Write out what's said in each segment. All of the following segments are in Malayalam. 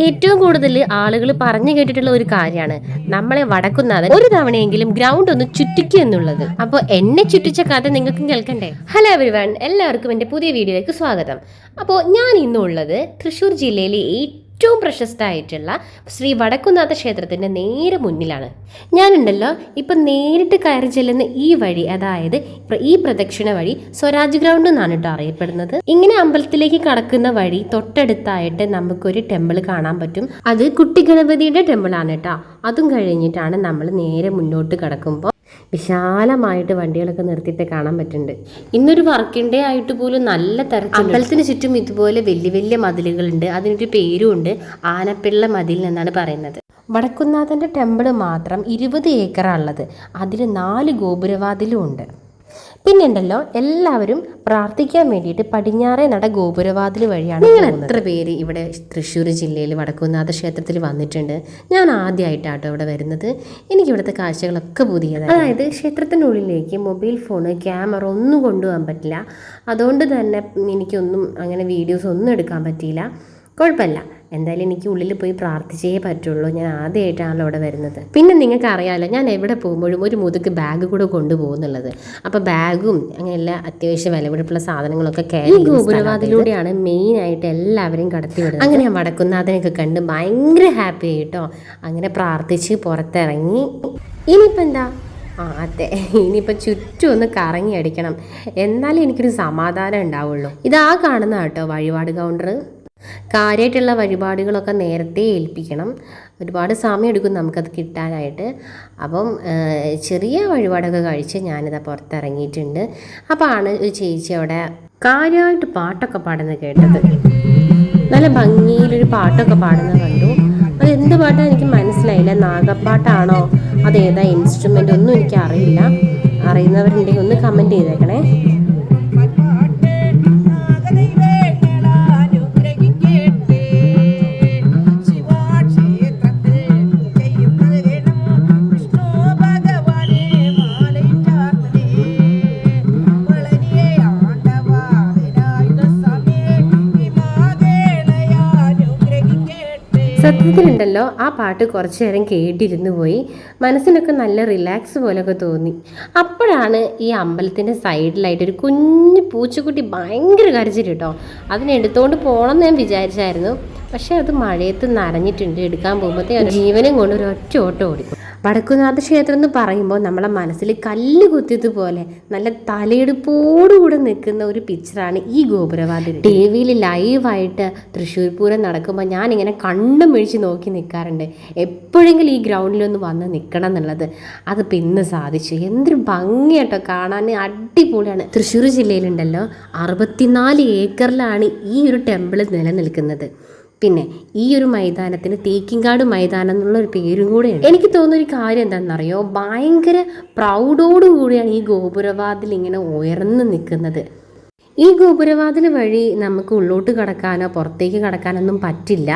ഏറ്റവും കൂടുതൽ ആളുകൾ പറഞ്ഞു കേട്ടിട്ടുള്ള ഒരു കാര്യമാണ്. നമ്മളെ വടക്കുന്നാഥൻ ഒരു തവണയെങ്കിലും ഗ്രൗണ്ട് ഒന്ന് ചുറ്റിക്കുക എന്നുള്ളത്. അപ്പോൾ എന്നെ ചുറ്റിച്ച കഥ നിങ്ങൾക്കും കേൾക്കണ്ടേ? ഹലോ എവരിവൺ എല്ലാവർക്കും എന്റെ പുതിയ വീഡിയോയിലേക്ക് സ്വാഗതം. അപ്പോൾ ഞാൻ ഇന്നുള്ളത് തൃശ്ശൂർ ജില്ലയിലെ ഏറ്റവും പ്രശസ്തമായിട്ടുള്ള ശ്രീ വടക്കുന്നാഥ ക്ഷേത്രത്തിന്റെ നേരെ മുന്നിലാണ്. ഞാനുണ്ടല്ലോ ഇപ്പം നേരിട്ട് കയറി ചെല്ലുന്ന ഈ വഴി അതായത് ഈ പ്രദക്ഷിണ വഴി സ്വരാജ് ഗ്രൗണ്ട് എന്നാണ് കേട്ടോ അറിയപ്പെടുന്നത്. ഇങ്ങനെ അമ്പലത്തിലേക്ക് കടക്കുന്ന വഴി തൊട്ടടുത്തായിട്ട് നമുക്കൊരു ടെമ്പിൾ കാണാൻ പറ്റും. അത് കുട്ടി ഗണപതിയുടെ ടെമ്പിളാണ് കേട്ടോ. അതും കഴിഞ്ഞിട്ടാണ് നമ്മൾ നേരെ മുന്നോട്ട് കടക്കുമ്പോൾ വിശാലമായിട്ട് വണ്ടികളൊക്കെ നിർത്തിയിട്ട് കാണാൻ പറ്റുന്നുണ്ട്. ഇന്നൊരു വർക്കിംഗ് ഡേ ആയിട്ട് പോലും നല്ല തിരക്ക് അമ്പലത്തിന് ചുറ്റും ഇതുപോലെ വലിയ വലിയ മതിലുകളുണ്ട്. അതിനൊരു പേരുമുണ്ട് ആനപ്പിള്ള മതിൽ എന്നാണ് പറയുന്നത്. വടക്കുന്നാഥന്റെ ടെമ്പിൾ മാത്രം ഇരുപത് ഏക്കറാണുള്ളത് അതിൽ നാല് ഗോപുരവാതിലും ഉണ്ട്. പിന്നെ ഉണ്ടല്ലോ എല്ലാവരും പ്രാർത്ഥിക്കാൻ വേണ്ടിയിട്ട് പടിഞ്ഞാറേ നട ഗോപുരവാതിൽ വഴിയാണ് നിങ്ങൾ എത്ര പേര് ഇവിടെ തൃശ്ശൂർ ജില്ലയിൽ വടക്കുന്നാഥ ക്ഷേത്രത്തിൽ വന്നിട്ടുണ്ട്? ഞാൻ ആദ്യമായിട്ടാട്ടോ ഇവിടെ വരുന്നത്. എനിക്ക് ഇവിടുത്തെ കാഴ്ചകളൊക്കെ പുതിയതാണ് അതായത് ക്ഷേത്രത്തിനുള്ളിലേക്ക് മൊബൈൽ ഫോണ് ക്യാമറ ഒന്നും കൊണ്ടുപോകാൻ പറ്റില്ല. അതുകൊണ്ട് തന്നെ എനിക്കൊന്നും അങ്ങനെ വീഡിയോസ് ഒന്നും എടുക്കാൻ പറ്റിയില്ല. കുഴപ്പമില്ല. എന്തായാലും എനിക്ക് ഉള്ളിൽ പോയി പ്രാർത്ഥിച്ചേ പറ്റുള്ളൂ. ഞാൻ ആദ്യമായിട്ടാണല്ലോ അവിടെ വരുന്നത്. പിന്നെ നിങ്ങൾക്ക് അറിയാമല്ലോ ഞാൻ എവിടെ പോകുമ്പോഴും ഒരു മുതുക്ക് ബാഗ് കൂടെ കൊണ്ടുപോകുന്നുള്ളത്. അപ്പോൾ ബാഗും അങ്ങനെ അങ്ങനെയുള്ള അത്യാവശ്യം വിലപിടിപ്പുള്ള സാധനങ്ങളൊക്കെ കയറി ഗോപുരവാതിലൂടെയാണ് മെയിൻ ആയിട്ട് എല്ലാവരെയും കടത്തി വിടുന്നത്. അങ്ങനെ വടക്കുന്നാഥനൊക്കെ കണ്ട് ഭയങ്കര ഹാപ്പി ആയിട്ടോ. അങ്ങനെ പ്രാർത്ഥിച്ച് പുറത്തിറങ്ങി. ഇനിയിപ്പോൾ എന്താ? ആ അതെ. ഇനിയിപ്പോൾ ചുറ്റും ഒന്ന് കറങ്ങി അടിക്കണം. എന്നാലേ എനിക്കൊരു സമാധാനം ഉണ്ടാവുള്ളൂ. ഇതാ കാണുന്ന കേട്ടോ വഴിപാട് കൗണ്ടർ കാര്യമായിട്ടുള്ള വഴിപാടുകളൊക്കെ നേരത്തെ ഏൽപ്പിക്കണം. ഒരുപാട് സമയം എടുക്കും നമുക്കത് കിട്ടാനായിട്ട്. അപ്പം ചെറിയ വഴിപാടൊക്കെ കഴിച്ച് ഞാനിതാ പുറത്തിറങ്ങിയിട്ടുണ്ട്. അപ്പോൾ ആണ് ഒരു ചേച്ചി അവിടെ കാര്യമായിട്ട് പാട്ടൊക്കെ പാടുന്നത് കേട്ടത്. നല്ല ഭംഗിയിലൊരു പാട്ടൊക്കെ പാടുന്നത് കണ്ടു. അത് എന്ത് പാട്ടാണ് എനിക്ക് മനസ്സിലായില്ല. നാഗപ്പാട്ടാണോ? അതേതാ ഇൻസ്ട്രുമെന്റ് ഒന്നും എനിക്ക് അറിയില്ല അറിയുന്നവരുണ്ടെങ്കിൽ ഒന്ന് കമന്റ് ചെയ്തേക്കണേ. സത്യത്തിലുണ്ടല്ലോ ആ പാട്ട് കുറച്ചു നേരം കേട്ടിരുന്നു പോയി. മനസ്സിനൊക്കെ നല്ല റിലാക്സ് പോലൊക്കെ തോന്നി. അപ്പോഴാണ് ഈ അമ്പലത്തിന്റെ സൈഡിലായിട്ട് ഒരു കുഞ്ഞു പൂച്ചക്കുട്ടി ഭയങ്കര കരച്ചിട്ട് കേട്ടോ അതിനെ എടുത്തുകൊണ്ട് പോകണം എന്ന് ഞാൻ വിചാരിച്ചായിരുന്നു. പക്ഷേ അത് മഴയത്ത് നനഞ്ഞിട്ടുണ്ട്. എടുക്കാൻ പോകുമ്പോഴത്തേ ജീവനും കൊണ്ട് ഒരു ഒറ്റ ഓട്ടം ഓടിക്കും വടക്കുനാഥ ക്ഷേത്രം എന്ന് പറയുമ്പോൾ നമ്മളെ മനസ്സിൽ കല്ല് കുത്തിയതുപോലെ നല്ല തലയെടുപ്പോടുകൂടെ നിൽക്കുന്ന ഒരു പിക്ചറാണ് ഈ ഗോപുരവാതിൽ. ടി വിയിൽ ലൈവായിട്ട് തൃശ്ശൂർ പൂരം നടക്കുമ്പോൾ ഞാനിങ്ങനെ കണ്ണും മിഴിച്ച് നോക്കി നിൽക്കാറുണ്ട്. എപ്പോഴെങ്കിലും ഈ ഗ്രൗണ്ടിലൊന്ന് വന്ന് നിൽക്കണം എന്നുള്ളത്. അത് പിന്നെ സാധിച്ചു. എന്തൊരു ഭംഗിയാട്ടോ കാണാൻ അടിപൊളിയാണ്. തൃശ്ശൂർ ജില്ലയിലുണ്ടല്ലോ അറുപത്തിനാല് ഏക്കറിലാണ് ഈ ഒരു ടെമ്പിൾ നിലനിൽക്കുന്നത്. പിന്നെ ഈ ഒരു മൈതാനത്തിന് തേക്കിങ്കാട് മൈതാനം എന്നുള്ള ഒരു പേരും കൂടെയുണ്ട്. എനിക്ക് തോന്നുന്ന ഒരു കാര്യം എന്താണെന്നറിയോ? ഭയങ്കര പ്രൗഡോടുകൂടിയാണ് ഈ ഗോപുരവാതിൽ ഇങ്ങനെ ഉയർന്നു നിൽക്കുന്നത്. ഈ ഗോപുരവാതിൽ വഴി നമുക്ക് ഉള്ളോട്ട് കടക്കാനോ പുറത്തേക്ക് കടക്കാനൊന്നും പറ്റില്ല.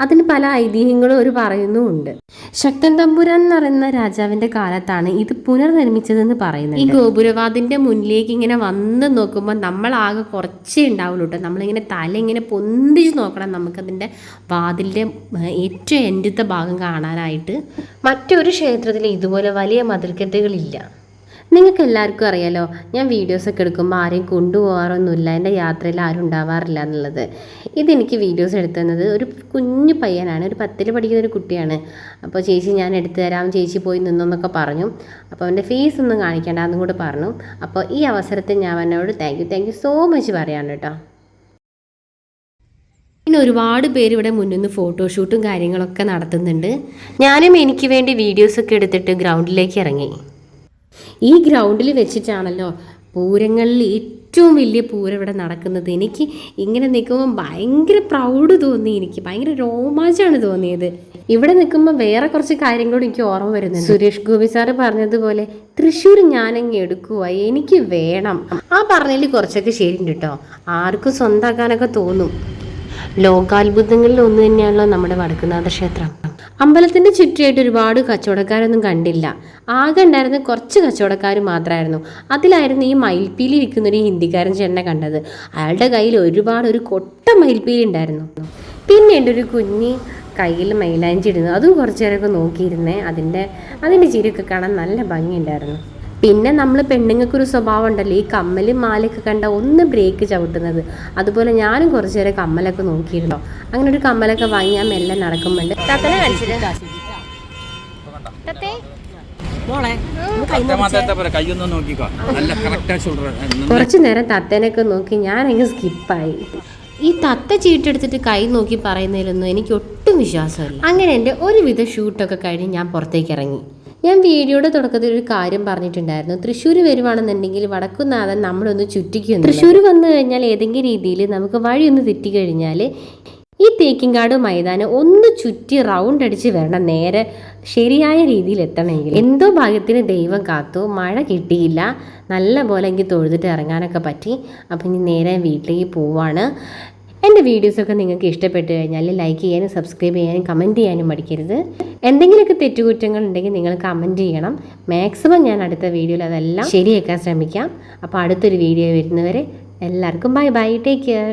അതിന് പല ഐതിഹ്യങ്ങളും ഒരു പറയുന്നുമുണ്ട്. ശക്തൻ തമ്പുരാൻ എന്ന് പറയുന്ന രാജാവിന്റെ കാലത്താണ് ഇത് പുനർനിർമ്മിച്ചതെന്ന് പറയുന്നത് ഈ ഗോപുരവാതിന്റെ മുന്നിലേക്ക് ഇങ്ങനെ വന്ന് നോക്കുമ്പോൾ നമ്മൾ ആകെ കുറച്ചേ ഉണ്ടാവുള്ളൂ കേട്ടോ. നമ്മളിങ്ങനെ തല ഇങ്ങനെ പൊന്തിച്ച് നോക്കണം നമുക്കതിന്റെ വാതിലിന്റെ ഏറ്റവും എൻഡത്തെ ഭാഗം കാണാനായിട്ട്. മറ്റൊരു ക്ഷേത്രത്തിൽ ഇതുപോലെ വലിയ മതിൽക്കെട്ടുകളില്ല. നിങ്ങൾക്ക് എല്ലാവർക്കും അറിയാലോ ഞാൻ വീഡിയോസൊക്കെ എടുക്കുമ്പോൾ ആരെയും കൊണ്ടുപോകാറൊന്നുമില്ല. എന്റെ യാത്രയിൽ ആരും ഉണ്ടാവാറില്ല എന്നുള്ളത്. ഇതെനിക്ക് വീഡിയോസ് എടുത്തു തന്നത് ഒരു കുഞ്ഞു പയ്യനാണ്. ഒരു പത്തിൽ പഠിക്കുന്ന ഒരു കുട്ടിയാണ്. അപ്പോൾ ചേച്ചി ഞാൻ എടുത്തു തരാം ചേച്ചി പോയി നിന്നൊന്നൊക്കെ പറഞ്ഞു. അപ്പോൾ അവന്റെ ഫേസ് ഒന്നും കാണിക്കേണ്ട എന്നും കൂടെ പറഞ്ഞു. അപ്പോൾ ഈ അവസരത്തിൽ ഞാൻ അവനോട് thank you thank you so much പറയാണ് കേട്ടോ. പിന്നെ ഒരുപാട് പേര് ഇവിടെ മുന്നിൽ നിന്ന് ഫോട്ടോഷൂട്ടും കാര്യങ്ങളൊക്കെ നടത്തുന്നുണ്ട്. ഞാനും എനിക്ക് വേണ്ടി വീഡിയോസൊക്കെ എടുത്തിട്ട് ഗ്രൗണ്ടിലേക്ക് ഇറങ്ങി. ഈ ഗ്രൗണ്ടിൽ വെച്ചിട്ടാണല്ലോ പൂരങ്ങളിൽ ഏറ്റവും വലിയ പൂരം ഇവിടെ നടക്കുന്നത്. എനിക്ക് ഇങ്ങനെ നിൽക്കുമ്പോൾ ഭയങ്കര പ്രൗഡ് തോന്നി എനിക്ക്. ഭയങ്കര രോമാഞ്ചാണ് തോന്നിയത്. ഇവിടെ നിൽക്കുമ്പോൾ വേറെ കുറച്ച് കാര്യം കൂടി എനിക്ക് ഓർമ്മ വരുന്നുണ്ട്. സുരേഷ് ഗോപി സാറ് പറഞ്ഞതുപോലെ തൃശ്ശൂർ ഞാനങ്ങ് എടുക്കുക എനിക്ക് വേണം. ആ പറഞ്ഞതിൽ കുറച്ചൊക്കെ ശരിയുണ്ട് കേട്ടോ ആർക്കും സ്വന്തമാക്കാനൊക്കെ തോന്നും. ലോകാത്ഭുതങ്ങളിൽ ഒന്ന് തന്നെയാണല്ലോ നമ്മുടെ വടക്കുന്നാഥ ക്ഷേത്രം. അമ്പലത്തിന്റെ ചുറ്റിയായിട്ട് ഒരുപാട് കച്ചവടക്കാരൊന്നും കണ്ടില്ല. ആകെ ഉണ്ടായിരുന്ന കുറച്ച് കച്ചവടക്കാർ മാത്രമായിരുന്നു അതിലായിരുന്നു ഈ മയിൽപ്പീലി വിൽക്കുന്ന ഒരു ഹിന്ദിക്കാരൻ ചേട്ടനെ കണ്ടത്. അയാളുടെ കയ്യിൽ ഒരുപാട് ഒരു കൊട്ട മയിൽപ്പീലി ഉണ്ടായിരുന്നു. പിന്നെ എന്റെ ഒരു കുഞ്ഞി കയ്യിൽ മൈലാഞ്ചി ഇടുന്നു. അതും കുറച്ച് നേരമൊക്കെ നോക്കിയിരുന്നേ. അതിന്റെ അതിന്റെ ചിരിയൊക്കെ കാണാൻ നല്ല ഭംഗിയുണ്ടായിരുന്നു. പിന്നെ നമ്മൾ പെണ്ണുങ്ങൾക്കൊരു സ്വഭാവം ഉണ്ടല്ലോ ഈ കമ്മലും മാലയൊക്കെ കണ്ട ഒന്ന് ബ്രേക്ക് ചവിട്ടുന്നത്. അതുപോലെ ഞാനും കുറച്ചു നേരം കമ്മലൊക്കെ നോക്കിയിരുന്നോ. അങ്ങനെ ഒരു കമ്മലൊക്കെ വാങ്ങി ഞാൻ മെല്ലെ നടക്കുമ്പോണ്ട് കുറച്ചു നേരം തത്തേനൊക്കെ നോക്കി ഞാനങ്ങ് സ്കിപ്പായി ഈ തത്ത ചീട്ടെടുത്തിട്ട് കൈ നോക്കി പറയുന്നതിലൊന്നും എനിക്ക് ഒട്ടും വിശ്വാസമില്ല. അങ്ങനെ എന്റെ ഒരുവിധ ഷൂട്ടൊക്കെ കഴിഞ്ഞ് ഞാൻ പുറത്തേക്ക് ഇറങ്ങി. ഞാൻ വീഡിയോയുടെ തുടക്കത്തിൽ ഒരു കാര്യം പറഞ്ഞിട്ടുണ്ടായിരുന്നു. തൃശ്ശൂർ വരുവാണെന്നുണ്ടെങ്കിൽ വടക്കുന്നാഥൻ നമ്മളൊന്ന് ചുറ്റിക്കുന്നു. തൃശ്ശൂർ വന്നു കഴിഞ്ഞാൽ ഏതെങ്കിലും രീതിയിൽ നമുക്ക് വഴിയൊന്ന് തെറ്റിക്കഴിഞ്ഞാൽ ഈ തേക്കിങ്കാട് മൈതാനം ഒന്ന് ചുറ്റി റൗണ്ട് അടിച്ച് വരണം നേരെ ശരിയായ രീതിയിൽ എത്തണമെങ്കിൽ. എന്തോ ഭാഗ്യത്തിന് ദൈവം കാത്തു. മഴ കിട്ടിയില്ല. നല്ല പോലെ എനിക്ക് തൊഴുതിട്ട് ഇറങ്ങാനൊക്കെ പറ്റി. അപ്പം ഇനി നേരെ വീട്ടിലേക്ക് പോവാണ്. എന്റെ വീഡിയോസൊക്കെ നിങ്ങൾക്ക് ഇഷ്ടപ്പെട്ടു കഴിഞ്ഞാൽ ലൈക്ക് ചെയ്യാനും സബ്സ്ക്രൈബ് ചെയ്യാനും കമന്റ് ചെയ്യാനും മടിക്കരുത്. എന്തെങ്കിലുമൊക്കെ തെറ്റുകുറ്റങ്ങൾ ഉണ്ടെങ്കിൽ നിങ്ങൾ കമന്റ് ചെയ്യണം. മാക്സിമം ഞാൻ അടുത്ത വീഡിയോയിൽ അതെല്ലാം ശരിയാക്കാൻ ശ്രമിക്കാം. അപ്പോൾ അടുത്തൊരു വീഡിയോ വരുന്നവരെ എല്ലാവർക്കും ബൈ ബൈ ടേക്ക് കെയർ